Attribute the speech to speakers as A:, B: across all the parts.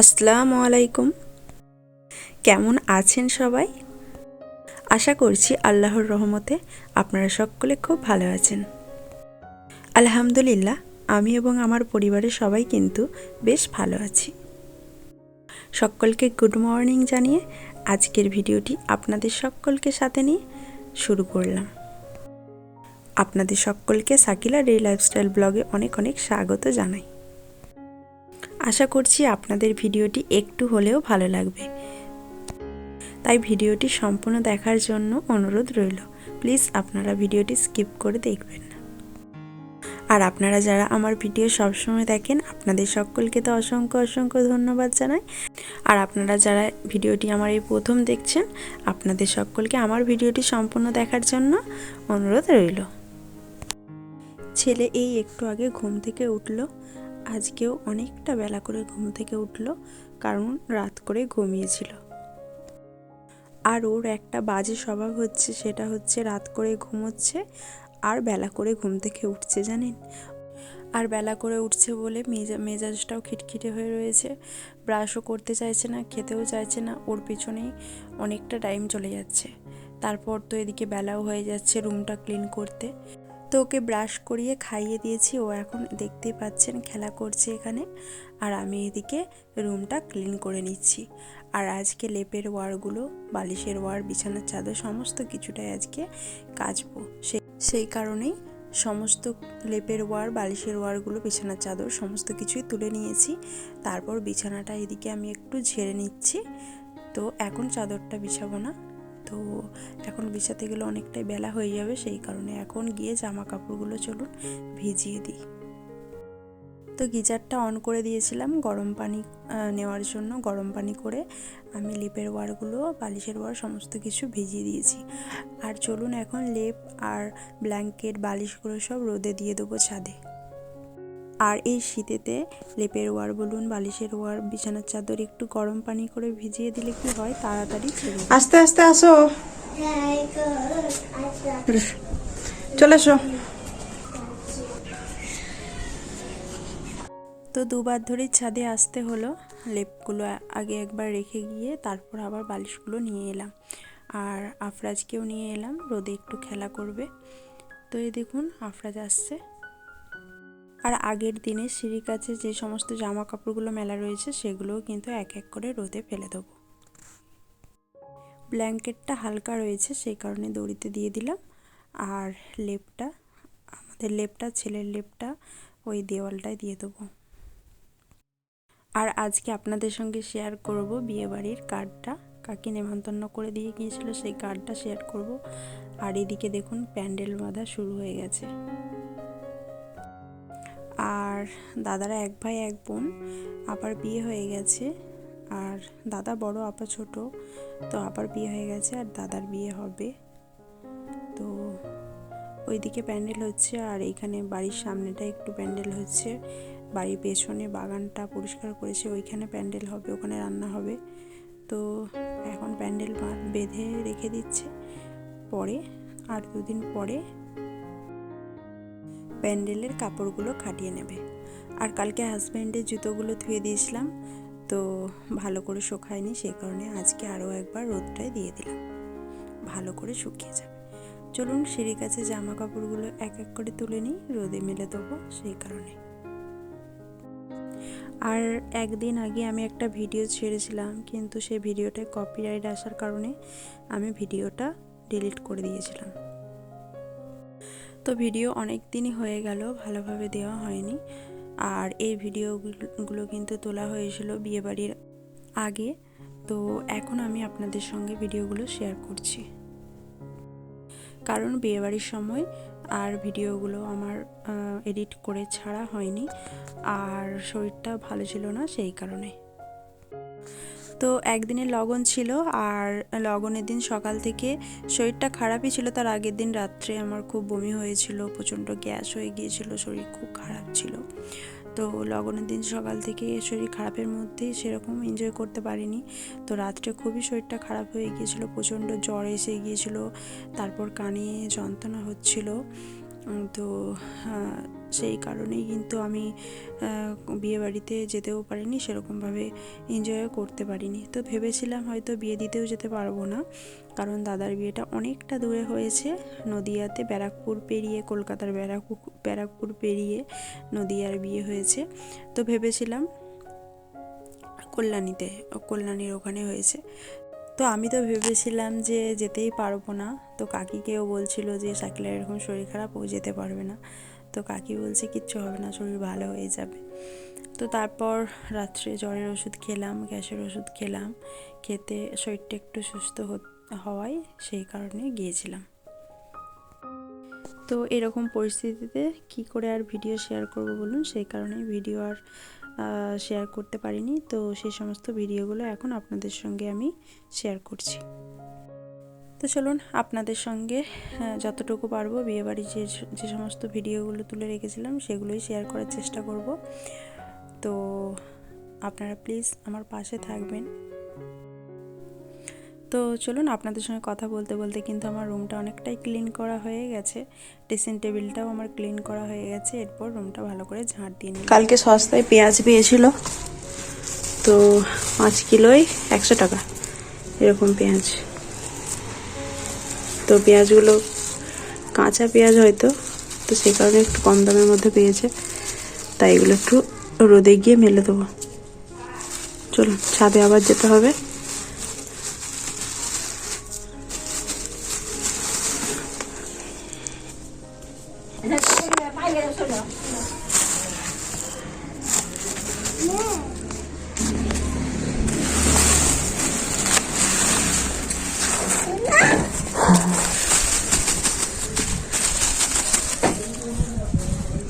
A: আসসালামু আলাইকুম। কেমন আছেন সবাই? আশা করছি আল্লাহর রহমতে আপনারা সকলে খুব ভালো আছেন। আলহামদুলিল্লাহ, আমি এবং আমার পরিবারের সবাই কিন্তু বেশ ভালো আছি। সকলকে গুড মর্নিং জানিয়ে আজকের ভিডিওটি আপনাদের সকলকে সাথে নিয়ে শুরু করলাম। আপনাদের সকলকে সাকিলা ডে লাইফস্টাইল ব্লগে অনেক অনেক স্বাগত জানাই। আশা করছি আপনাদের ভিডিওটি একটু হলেও ভালো লাগবে। তাই ভিডিওটি সম্পূর্ণ দেখার জন্য অনুরোধ রইল। প্লিজ আপনারা ভিডিওটি স্কিপ করে দেখবেন না। আর আপনারা যারা আমার ভিডিও সবসময় দেখেন, আপনাদের সকলকে তো অসংখ্য অসংখ্য ধন্যবাদ জানাই। আর আপনারা যারা ভিডিওটি আমার এই প্রথম দেখছেন, আপনাদের সকলকে আমার ভিডিওটি সম্পূর্ণ দেখার জন্য অনুরোধ রইল। ছেলে এই একটু আগে ঘুম থেকে উঠল। আজকেও অনেকটা বেলা করে ঘুম থেকে উঠল, কারণ রাত করে ঘুমিয়েছিল। আর ওর একটা বাজে স্বভাব হচ্ছে, সেটা হচ্ছে রাত করে ঘুমোচ্ছে আর বেলা করে ঘুম থেকে উঠছে, জানেন? আর বেলা করে উঠছে বলে মেজা, মেজাজটাও খিটখিটে হয়ে রয়েছে। ব্রাশও করতে চাইছে না, খেতেও চাইছে না, ওর পিছনেই অনেকটা টাইম চলে যাচ্ছে। তারপর তো এদিকে বেলাও হয়ে যাচ্ছে রুমটা ক্লিন করতে। তো ওকে ব্রাশ করিয়ে খাইয়ে দিয়েছি। ও এখন দেখতেই পাচ্ছেন খেলা করছে এখানে। আর আমি এদিকে রুমটা ক্লিন করে নিচ্ছি। আর আজকে লেপের ওয়ারগুলো বালিশের ওয়ার বিছানার চাদর, সমস্ত কিছুটাই আজকে কাচবো। সেই সেই কারণেই সমস্ত লেপের ওয়ার বালিশের ওয়ারগুলো বিছানার চাদর, সমস্ত কিছুই তুলে নিয়েছি। তারপর বিছানাটা এদিকে আমি একটু ঝেড়ে নিচ্ছি। তো এখন চাদরটা বিছাবো না। তো এখন বিছাতে গেলে অনেকটাই বেলা হয়ে যাবে, সেই কারণে এখন গিয়ে জামা কাপড়গুলো চলুন ভিজিয়ে দিই। তো গিজারটা অন করে দিয়েছিলাম গরম পানি নেওয়ার জন্য, গরম পানি করে আমি লেপের ওয়ারগুলো বালিশের ওয়ার সমস্ত কিছু ভিজিয়ে দিয়েছি। আর চলুন এখন লেপ আর ব্ল্যাঙ্কেট, বালিশগুলো সব রোদে দিয়ে দেবো ছাদে। আর এই শীতেতে লেপের ওয়ার বলুন বালিশের ওয়ার বিছানার চাদর একটু গরম পানি করে ভিজিয়ে দিলে কি হয়? তাড়াতাড়ি ছেড়ে
B: আস্তে আস্তে আসো। চলে এসো
A: তো দুবার ধরেই ছাদে আসতে হলো। লেপগুলো আগে একবার রেখে গিয়ে তারপর আবার বালিশগুলো নিয়ে এলাম। আর আফরাজকেও নিয়ে এলাম। রোদে একটু খেলা করবে। তো এই দেখুন আফরাজ আসছে। আর আগের দিনে সিঁড়ির কাছে যে সমস্ত জামা কাপড়গুলো মেলা রয়েছে, সেগুলোও কিন্তু এক এক করে রোদে ফেলে দেবো। ব্ল্যাঙ্কেটটা হালকা রয়েছে, সেই কারণে দড়িতে দিয়ে দিলাম। আর লেপটা, আমাদের লেপটা, ছেলের লেপটা ওই দেওয়ালটায় দিয়ে দেবো। আর আজকে আপনাদের সঙ্গে শেয়ার করব বিয়েবাড়ির কার্ডটা। কাকি নেমন্তন্ন করে দিয়ে গিয়েছিল, সেই কার্ডটা শেয়ার করব। আর এদিকে দেখুন, প্যান্ডেল বাঁধা শুরু হয়ে গেছে। আর দাদারা এক ভাই, এক বোন আবার বিয়ে হয়ে গেছে। আর দাদা বড়, আপা ছোট, তো আবার বিয়ে হয়ে গেছে আর দাদার বিয়ে হবে। তো ওইদিকে প্যান্ডেল হচ্ছে আর এইখানে বাড়ির সামনেটা একটু প্যান্ডেল হচ্ছে। বাড়ির পেছনে বাগানটা পরিষ্কার করেছে, ওইখানে প্যান্ডেল হবে, ওখানে রান্না হবে। তো এখন প্যান্ডেল বেঁধে রেখে দিচ্ছে। পরে, আর দুদিন পরে প্যান্ডেলের কাপড়গুলো খাটিয়ে নেবে। আর কালকে হাজব্যান্ডের জুতোগুলো ধুয়ে দিয়েছিলাম, তো ভালো করে শুকায়নি, সেই কারণে আজকে আরও একবার রোদটায় দিয়ে দিলাম। ভালো করে শুকিয়ে যাবে। চলুন সিঁড়ির কাছে জামা কাপড়গুলো এক এক করে তুলে নিই, রোদে মেলে দেবো সেই কারণে। আর একদিন আগে আমি একটা ভিডিও ছেড়েছিলাম, কিন্তু সেই ভিডিওটায় কপিরাইট আসার কারণে আমি ভিডিওটা ডিলিট করে দিয়েছিলাম। তো ভিডিও অনেক দিনই হয়ে গেল, ভালোভাবে দেওয়া হয়নি। আর এই ভিডিওগুলো কিন্তু তোলা হয়েছিল বিয়েবাড়ির আগে। তো এখন আমি আপনাদের সঙ্গে ভিডিওগুলো শেয়ার করছি। কারণ বিয়েবাড়ির সময় আর ভিডিওগুলো আমার এডিট করে ছাড়া হয়নি। আর শরীরটা ভালো ছিল না সেই কারণে। তো একদিনে লগন ছিল আর লগনের দিন সকাল থেকে শরীরটা খারাপই ছিল। তার আগের দিন রাত্রে আমার খুব বমি হয়েছিল প্রচণ্ড গ্যাস হয়ে গিয়েছিল শরীর খুব খারাপ ছিল। তো লগনের দিন সকাল থেকে শরীর খারাপের মধ্যেই সেরকম এনজয় করতে পারিনি। তো রাত্রে খুবই শরীরটা খারাপ হয়ে গিয়েছিল প্রচণ্ড জ্বর এসে গিয়েছিল তারপর কানে যন্ত্রণা হচ্ছিল। তো আহ, সেই কারণেই কিন্তু আমি বিয়েবাড়িতে যেতেও পারিনি, সেরকমভাবে এনজয়ও করতে পারিনি। তো ভেবেছিলাম হয়তো বিয়ে দিতেও যেতে পারব না, কারণ দাদার বিয়েটা অনেকটা দূরে হয়েছে, নদিয়াতে ব্যারাকপুর পেরিয়ে, কলকাতার ব্যারাকপুর ব্যারাকপুর পেরিয়ে নদিয়ার বিয়ে হয়েছে। তো ভেবেছিলাম কল্যাণীতে, কল্যাণীর ওখানে হয়েছে। তো আমি তো ভেবেছিলাম যে যেতেই পারব না, তো কাকিকেও বলছিল যে শাকিলের এরকম শরীর খারাপ, ও যেতে পারবে না। তো কাকি বলছে, কিচ্ছু হবে না, শরীর ভালো হয়ে যাবে। তো তারপর রাত্রে জ্বরের ওষুধ খেলাম, গ্যাসের ওষুধ খেলাম, খেতে শরীরটা একটু সুস্থ হওয়ায় সেই কারণে গিয়েছিলাম। তো এরকম পরিস্থিতিতে কি করে আর ভিডিও শেয়ার করব বলুন? সেই কারণে ভিডিও আর শেয়ার করতে পারিনি। তো সেই সমস্ত ভিডিওগুলো এখন আপনাদের সঙ্গে আমি শেয়ার করছি। তো চলুন আপনাদের সঙ্গে আহ, যতটুকু পারব বিয়েবাড়ির যে যে সমস্ত ভিডিওগুলো তুলে রেখেছিলাম সেগুলোই শেয়ার করার চেষ্টা করব। তো আপনারা প্লিজ আমার পাশে থাকবেন। তো চলুন আপনাদের সঙ্গে কথা বলতে বলতে কিন্তু আমার রুমটা অনেকটাই ক্লিন করা হয়ে গেছে। ড্রেসিং টেবিলটাও আমার ক্লিন করা হয়ে গেছে। এরপর রুমটা ভালো করে ঝাঁট দিয়ে
B: কালকে সস্তায় পেঁয়াজ পেয়েছিল। তো পাঁচ কিলোই একশো টাকা এরকম পেঁয়াজ। তো পেঁয়াজগুলো কাঁচা পেঁয়াজ হয়তো, তো সেই কারণে একটু কম দামের মধ্যে পেয়েছে। তাই এগুলো একটু রোদে গিয়ে মেলে দেবো। চলুন, ছাদে আবার যেতে হবে।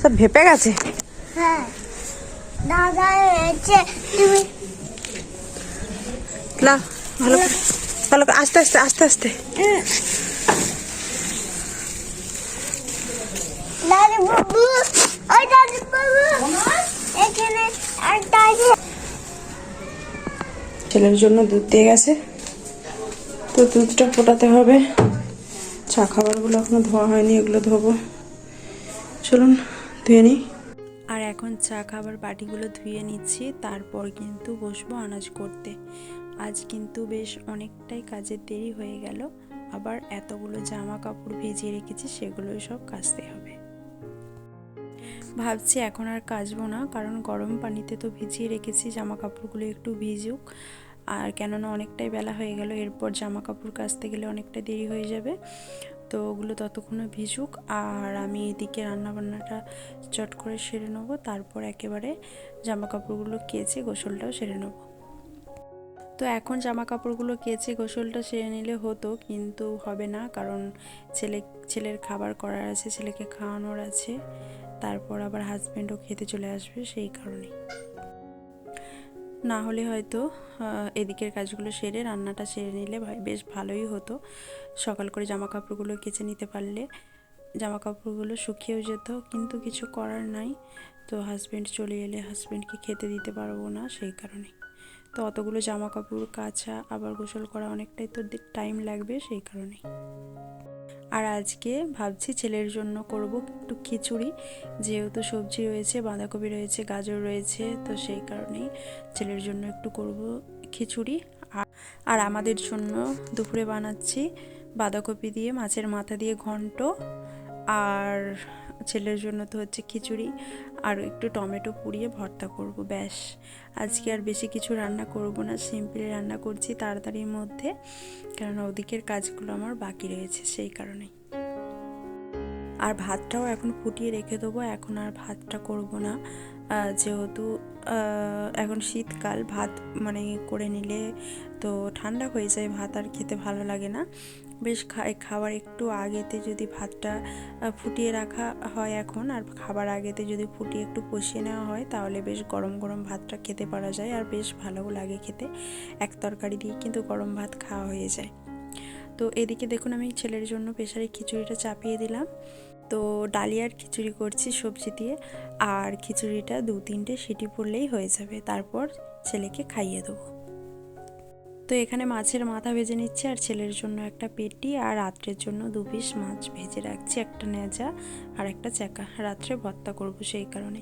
B: সব ভেপে গেছে?
C: হ্যাঁ। দাদা হয়েছে তুমি
B: লা ভালো করে ভালো আস্তে আস্তে আস্তে আস্তে।
C: দাদি বাবু ওই দাদি বাবু এখানে একটা
B: ছেলের জন্য দুধ দিয়ে গেছে। তো দুধটা ফোটাতে হবে। চা খাবারগুলো এখনও ধোয়া হয়নি, এগুলো ধোবো। চলুন, ধুয়ে নিই।
A: আর এখন চা খাবার বাটিগুলো ধুয়ে নিচ্ছি, তারপর কিন্তু বসবো আনাজ করতে। আজ কিন্তু বেশ অনেকটাই কাজের দেরি হয়ে গেল, আবার এতগুলো জামা কাপড় ভিজিয়ে রেখেছি, সেগুলোই সব কাচতে হবে। ভাবছি এখন আর কাচবো না, কারণ গরম পানিতে তো ভিজিয়ে রেখেছি জামা কাপড়গুলো একটু ভিজুক। আর কেননা অনেকটাই বেলা হয়ে গেল, এরপর জামা কাপড় কাচতে গেলে অনেকটা দেরি হয়ে যাবে। তো ওগুলো ততক্ষণে ভিজুক আর আমি এদিকে রান্নাবান্নাটা চট করে সেরে নেব, তারপর একেবারে জামা কাপড়গুলো কেচে গোসলটাও সেরে নেব। তো এখন জামা কাপড়গুলো কেচে গোসলটা সেরে নিলে হতো, কিন্তু হবে না, কারণ ছেলে, ছেলের খাবার করার আছে, ছেলেকে খাওয়ানোর আছে, তারপর আবার হাজব্যান্ডও খেতে চলে আসবে, সেই কারণে না হলে হয়তো এদিকের কাজগুলো সেরে রান্নাটা সেরে নিলে বেশ ভালোই হতো। সকাল করে জামা কাপড়গুলো কেচে নিতে পারলে। জামা কাপড়গুলো শুকিয়েও যেত, কিন্তু কিছু করার নাই। তো হাজব্যান্ড চলে এলে হাজব্যান্ডকে খেতে দিতে পারব না, সেই কারণে। তো অতগুলো জামা কাপড় কাচা, আবার গোসল করা অনেকটাই তো টাইম লাগবে সেই কারণেই আর আজকে ভাবছি ছেলের জন্য করব একটু খিচুড়ি। যেহেতু সবজি রয়েছে, বাঁধাকপি রয়েছে, গাজর রয়েছে, তো সেই কারণেই ছেলের জন্য একটু করব খিচুড়ি। আর আমাদের জন্য দুপুরে বানাচ্ছি বাঁধাকপি দিয়ে, মাছের মাথা দিয়ে ঘন্ট। আর ছেলের জন্য তো হচ্ছে খিচুড়ি। আর একটু টমেটো পুড়িয়ে ভর্তা করব, ব্যাস। আজকে আর বেশি কিছু রান্না করব না, সিম্পলি রান্না করছি তাড়াতাড়ির মধ্যে কারণ ওদিকের কাজগুলো আমার বাকি রয়েছে সেই কারণেই। আর ভাতটাও এখন ফুটিয়ে রেখে দেবো, এখন আর ভাতটা করব না। যেহেতু এখন শীতকাল, ভাত মানে করে নিলে তো ঠান্ডা হয়ে যায়, ভাত আর খেতে ভালো লাগে না। বেশ খাবার একটু আগেতে যদি ভাতটা ফুটিয়ে রাখা হয় এখন, আর খাবার আগেতে যদি ফুটিয়ে একটু কষিয়ে নেওয়া হয়, তাহলে বেশ গরম গরম ভাতটা খেতে পারা যায়, আর বেশ ভালোও লাগে খেতে। এক তরকারি দিয়ে কিন্তু গরম ভাত খাওয়া হয়ে যায়। তো এদিকে দেখুন, আমি ছেলের জন্য প্রেশারে খিচুড়িটা চাপিয়ে দিলাম। তো ডালিয়ার খিচুড়ি করছি সবজি দিয়ে, আর খিচুড়িটা দু তিনটে সিটি পড়লেই হয়ে যাবে। তারপর ছেলেকে খাইয়ে দেবো। তো এখানে মাছের মাথা ভেজে নিচ্ছি আর ছেলের জন্য একটা পেটি আর রাত্রের জন্য দু পিস মাছ ভেজে রাখছি, একটা নেজা আর একটা চাকা রাত্রে ভর্তা করব সেই কারণে।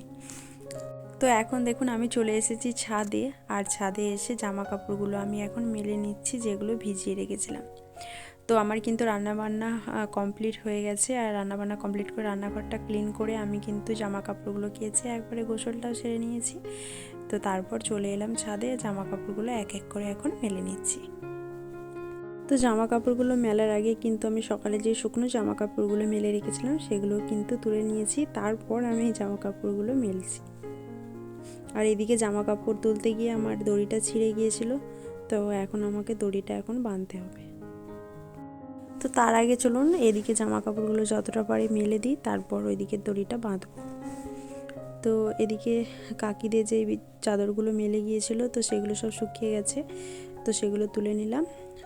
A: তো এখন দেখুন আমি চলে এসেছি ছাদে আর ছাদে এসে জামা কাপড়গুলো আমি এখন মেলে নিচ্ছি যেগুলো ভিজিয়ে রেখেছিলাম। তো আমার কিন্তু রান্নাবান্না কমপ্লিট হয়ে গেছে আর রান্নাবান্না কমপ্লিট করে রান্নাঘরটা ক্লিন করে আমি কিন্তু জামা কাপড়গুলো কেচে একবারে গোসলটাও সেরে নিয়েছি। তো তারপর চলে এলাম ছাদে জামা কাপড়গুলো এক এক করে এখন মেলে নিচ্ছি। তো জামা কাপড়গুলো মেলার আগে কিন্তু আমি সকালে যে শুকনো জামা কাপড়গুলো মেলে রেখেছিলাম, সেগুলো কিন্তু তুলে নিয়েছি। তারপর আমি জামা কাপড়গুলো মেলছি। আর এদিকে জামা কাপড় তুলতে গিয়ে আমার দড়িটা ছিঁড়ে গিয়েছিল, তো এখন আমাকে দড়িটা এখন বাঁধতে হবে। তো তার আগে চলুন, এদিকে জামা কাপড়গুলো যতটা পারে মেলে দিই, তারপর ওইদিকে দড়িটা বাঁধবো। তো এদিকে কাকিদের যে চাদরগুলো মেলে গিয়েছিল, তো সেগুলো সব শুকিয়ে গেছে, তো সেগুলো তুলে নিলাম।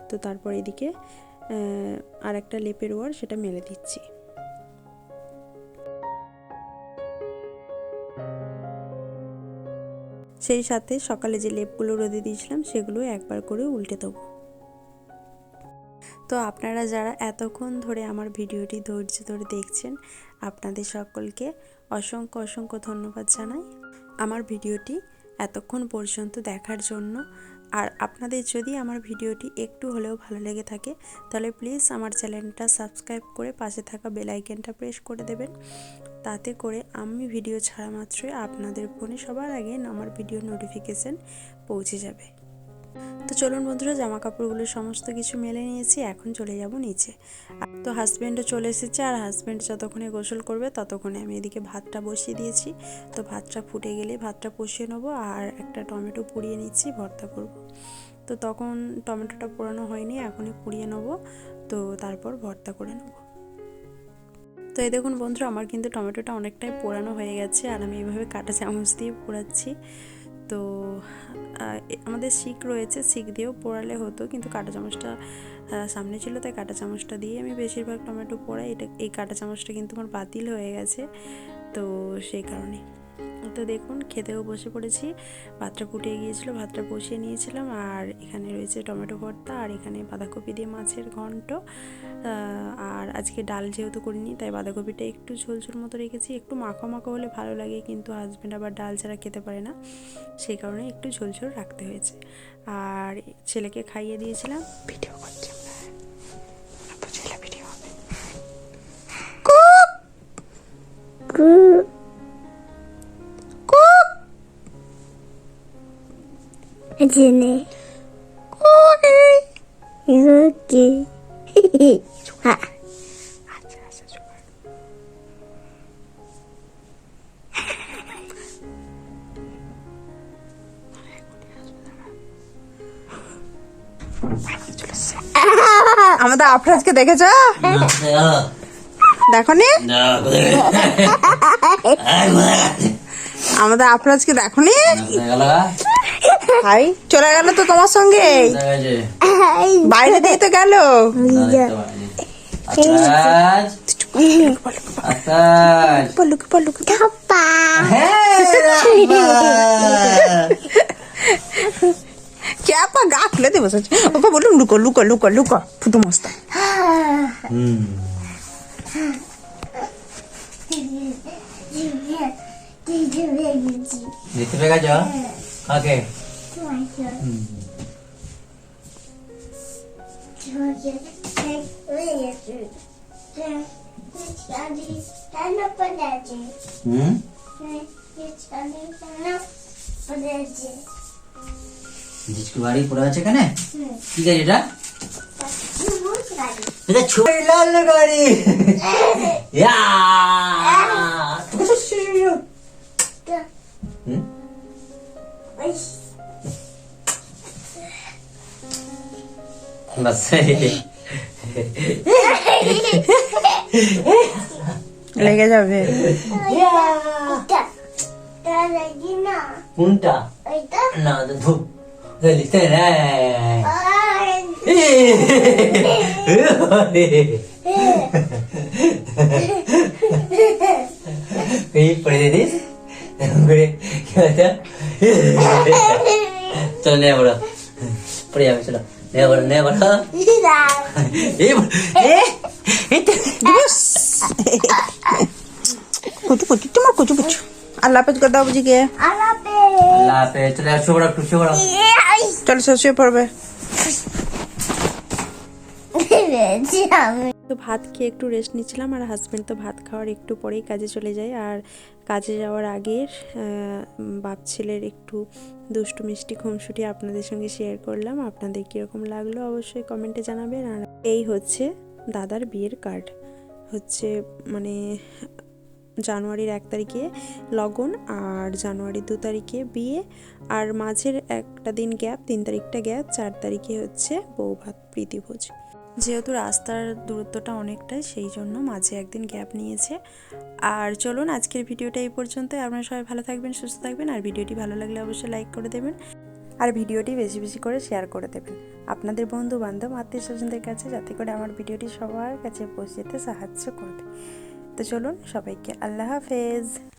A: তো তারপর এদিকে আর একটা লেপের ওয়ার সেটা মেলে দিচ্ছি। সেই সাথে সকালে যে লেপগুলো রোদে দিয়েছিলাম, সেগুলো একবার করে উল্টে দেবো। তো আপনারা যারা এতক্ষণ ধরে আমার ভিডিওটি ধৈর্য ধরে দেখছেন আপনাদের সকলকে অসংখ্য অসংখ্য ধন্যবাদ জানাই। আমার ভিডিওটি এতক্ষণ পর্যন্ত দেখার জন্য। আর আপনাদের যদি আমার ভিডিওটি একটু হলেও ভালো লেগে থাকে, তাহলে প্লিজ আমার চ্যানেলটা সাবস্ক্রাইব করে পাশে থাকা বেল আইকনটা প্রেস করে দেবেন। তাতে করে আমি ভিডিও ছাড়া মাত্রই আপনাদের ফোনে সবার আগে আমার ভিডিও নোটিফিকেশান পৌঁছে যাবে। তো চলুন বন্ধুরা জামা কাপড়গুলো সমস্ত কিছু মেলে নিয়েছি, এখন চলে যাব নিচে। তো হাজব্যান্ডও চলে এসেছে, আর হাজব্যান্ড যতক্ষণে গোসল করবে ততক্ষণে আমি এদিকে ভাতটা বসিয়ে দিয়েছি। তো ভাতটা ফুটে গেলে ভাতটা কষিয়ে নেব, আর একটা টমেটো পুড়িয়ে নিচ্ছি, ভর্তা করব। তো তখন টমেটোটা পোড়ানো হয়নি, এখনই পুড়িয়ে নেব, তো তারপর ভর্তা করে নেব। তো এই দেখুন বন্ধুরা, আমার কিন্তু টমেটোটা অনেকটাই পোড়ানো হয়ে গেছে, আর আমি এইভাবে কাটা চামচ দিয়ে পোড়াচ্ছি। তো আমাদের শিক রয়েছে শিক দিয়েও পোড়ালে হতো, কিন্তু কাঁটা চামচটা সামনে ছিল, তাই কাঁটা চামচটা দিয়ে আমি বেশিরভাগ টমেটো পোড়াই। এটা, এই কাঁটা চামচটা কিন্তু আমার বাতিল হয়ে গেছে, তো সেই কারণে তো দেখুন খেতেও বসে পড়েছি। ভাতটা ফুটে গিয়েছিল ভাতটা বসিয়ে নিয়েছিলাম। আর এখানে রয়েছে টমেটো ভর্তা আর এখানে বাঁধাকপি দিয়ে মাছের ঘন্ট। আর আজকে ডাল যেহেতু করিনি তাই বাঁধাকপিটা একটু ঝোল ঝোল মতো রেখেছি। একটু মাখো মাখো হলে ভালো লাগে কিন্তু হাজব্যান্ড আবার ডাল ছাড়া খেতে পারে না। সেই কারণে একটু ঝোল ঝোল রাখতে হয়েছে। আর ছেলেকে খাইয়ে দিয়েছিলাম।
B: ভিডিও করছি আমরা। ছেলে ভিডিও হবে।
C: জেনে কি হ্যাঁ
B: আচ্ছা আচ্ছা চুপ কর। আমাদের আফরাজকে দেখেছ দেখো নি আমাদের আফরাজকে দেখো ভাই চলে গেল তো তোমার সঙ্গে? বাইরে দিয়ে তো গেল।
D: কাকে? হুম জিজকু বাড়ি পড়ে আছে এখানে কি গাড়ি এটা এটা ছোট লাল গাড়ি ইয়া বাস
B: লেগে যাবে।
D: কোনটা? না ধূপ লিখতে রে এই পড়ে দিস। চল বড়। পড়ে যাবে চলো।
B: কুচু কুচু আল্লাহ হাফেজ করে দাও বুঝি
C: হাফেজ
D: চলে যাও শুয়ে পড়ো একটু শুয়ে পড়ো
B: সে শুয়ে পড়বে
C: আমি
A: তো ভাত খেয়ে একটু রেস্ট নিচ্ছিলাম আর হাজব্যান্ড তো ভাত খাওয়ার একটু পরেই কাজে চলে যায় আর কাজে যাওয়ার আগের বাপ ছেলের একটু দুষ্টু, মিষ্টি, খুমসুটি আপনাদের সঙ্গে শেয়ার করলাম। আপনাদের কীরকম লাগল অবশ্যই কমেন্টে জানাবেন। আর এই হচ্ছে দাদার বিয়ের কার্ড হচ্ছে মানে জানুয়ারির এক তারিখে লগন আর জানুয়ারির দু তারিখে বিয়ে। আর মাঝের একটা দিন গ্যাপ তিন তারিখটা গ্যাপ চার তারিখে হচ্ছে বৌভাত প্রীতিভোজ। যেহেতু রাস্তার দূরত্বটা অনেকটাই, সেই জন্য মাঝে একদিন গ্যাপ নিয়েছে। আর চলুন আজকের ভিডিওটা এই পর্যন্ত আপনারা সবাই ভালো থাকবেন, সুস্থ থাকবেন। আর ভিডিওটি ভালো লাগলে অবশ্যই লাইক করে দেবেন। আর ভিডিওটি বেশি বেশি করে শেয়ার করে দেবেন। আপনাদের বন্ধু বান্ধব আত্মীয় স্বজনদের কাছে যাতে করে আমার ভিডিওটি সবার কাছে পৌঁছে যেতে সাহায্য করবে তো চলুন সবাইকে আল্লাহ হাফেজ।